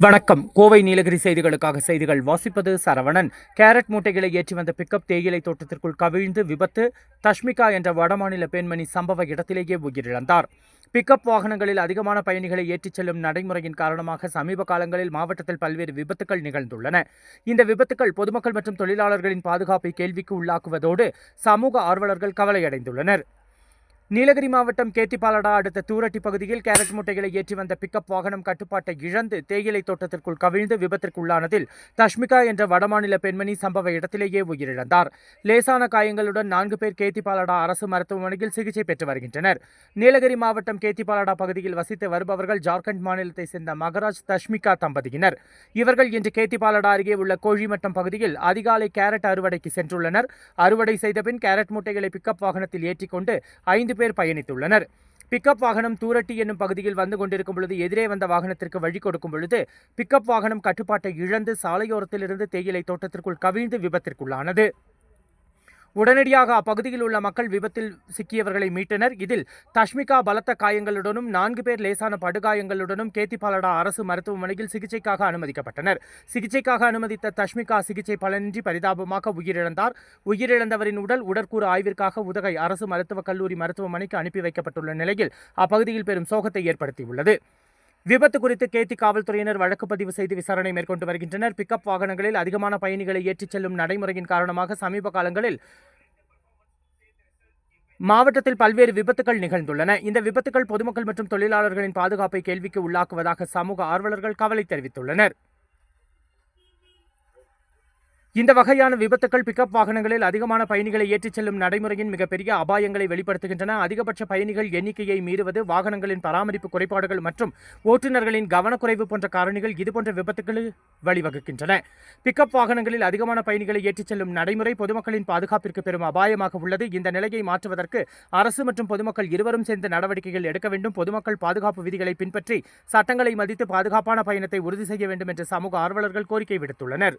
வணக்கம். கோவை நீலகிரி செய்திகளுக்காக செய்திகள் வாசிப்பது சரவணன். கேரட் மூட்டைகளை ஏற்றி வந்த பிக்கப் தேயிலை தோட்டத்திற்குள் கவிழ்ந்து விபத்து. தஷ்மிகா என்ற வடமாநில பெண்மணி சம்பவ இடத்திலேயே உயிரிழந்தார். பிக்கப் வாகனங்களில் அதிகமான பயணிகளை ஏற்றிச் செல்லும் நடைமுறையின் காரணமாக சமீப காலங்களில் மாவட்டத்தில் பல்வேறு விபத்துகள் நிகழ்ந்துள்ளன. இந்த விபத்துகள் பொதுமக்கள் மற்றும் தொழிலாளர்களின் பாதுகாப்பை கேள்விக்கு உள்ளாக்குவதோடு சமூக ஆர்வலர்கள் கவலையடைந்துள்ளனர். நீலகிரி மாவட்டம் கேத்திப்பாலடா அடுத்த தூரட்டி பகுதியில் கேரட் மூட்டைகளை ஏற்றி வந்த பிக்கப் வாகனம் கட்டுப்பாட்டை இழந்து தேயிலை தோட்டத்திற்குள் கவிழ்ந்து விபத்திற்குள்ளானதில் தஷ்மிகா என்ற வடமாநில பெண்மணி சம்பவ இடத்திலேயே உயிரிழந்தார். லேசான காயங்களுடன் நான்கு பேர் கேத்திப்பாலடா அரசு மருத்துவமனையில் சிகிச்சை பெற்று வருகின்றனர். நீலகிரி மாவட்டம் கேத்திப்பாலடா பகுதியில் வசித்து வருபவர்கள் ஜார்க்கண்ட் மாநிலத்தை சேர்ந்த மகராஜ் தஷ்மிகா தம்பதியினர். இவர்கள் இன்று கேத்திப்பாலடா அருகே உள்ள கோழிமட்டம் பகுதியில் அதிகாலை கேரட் அறுவடைக்கு சென்றுள்ளனர். அறுவடை செய்தபின் கேரட் மூட்டைகளை பிக்கப் வாகனத்தில் ஏற்றிக்கொண்டு ஐந்து பேர் பயணித்துள்ளனர். பிக்கப் வாகனம் தூரட்டி என்னும் பகுதியில் வந்து கொண்டிருக்கும் பொழுது எதிரே வந்த வாகனத்திற்கு வழி கொடுக்கும் பொழுது பிக்கப் வாகனம் கட்டுப்பாட்டை இழந்து சாலையோரத்திலிருந்து தேயிலை தோட்டத்திற்குள் கவிழ்ந்து விபத்திற்குள்ளானது. உடனடியாக அப்பகுதியில் உள்ள மக்கள் விபத்தில் சிக்கியவர்களை மீட்டனர். இதில் தஷ்மிகா பலத்த காயங்களுடனும் நான்கு பேர் லேசான படுகாயங்களுடனும் கேத்திப்பாலடா அரசு மருத்துவமனையில் சிகிச்சைக்காக அனுமதிக்கப்பட்டனர். சிகிச்சைக்காக அனுமதித்த தஷ்மிகா சிகிச்சை பலனின்றி பரிதாபமாக உயிரிழந்தார். உயிரிழந்தவரின் உடல் உடற்கூறு ஆய்விற்காக உதகை அரசு மருத்துவக் கல்லூரி மருத்துவமனைக்கு அனுப்பி வைக்கப்பட்டுள்ள நிலையில் அப்பகுதியில் பெரும் சோகத்தை ஏற்படுத்தியுள்ளது. விபத்து குறித்து கேத்தி காவல்துறையினர் வழக்கு பதிவு செய்து விசாரணை மேற்கொண்டு வருகின்றனர். பிக்கப் வாகனங்களில் அதிகமான பயணிகளை ஏற்றிச் செல்லும் நடைமுறையின் காரணமாக சமீப காலங்களில் மாவட்டத்தில் பல்வேறு விபத்துகள் நிகழ்ந்துள்ளன. இந்த விபத்துகள் பொதுமக்கள் மற்றும் தொழிலாளர்களின் பாதுகாப்பை கேள்விக்கு உள்ளாக்குவதாக சமூக ஆர்வலர்கள் கவலை தெரிவித்துள்ளனர். இந்த வகையான விபத்துக்கள் பிக்கப் வாகனங்களில் அதிகமான பயணிகளை ஏற்றிச் செல்லும் நடைமுறையின் மிகப்பெரிய அபாயங்களை வெளிப்படுத்துகின்றன. அதிகபட்ச பயணிகள் எண்ணிக்கையை மீறுவது வாகனங்களின் பராமரிப்பு குறைபாடுகள் மற்றும் ஓட்டுநர்களின் கவனக்குறைவு போன்ற காரணிகள் இதுபோன்ற விபத்துக்களில் வழிவகுக்கின்றன. பிக்கப் வாகனங்களில் அதிகமான பயணிகளை ஏற்றிச் செல்லும் நடைமுறை பொதுமக்களின் பாதுகாப்பிற்கு பெரும் அபாயமாக உள்ளது. இந்த நிலையை மாற்றுவதற்கு அரசு மற்றும் பொதுமக்கள் இருவரும் சேர்ந்து நடவடிக்கைகள் எடுக்க வேண்டும். பொதுமக்கள் பாதுகாப்பு விதிகளை பின்பற்றி சட்டங்களை மதித்து பாதுகாப்பான பயணத்தை உறுதி செய்ய வேண்டும் என்று சமூக ஆர்வலர்கள் கோரிக்கை விடுத்துள்ளனர்.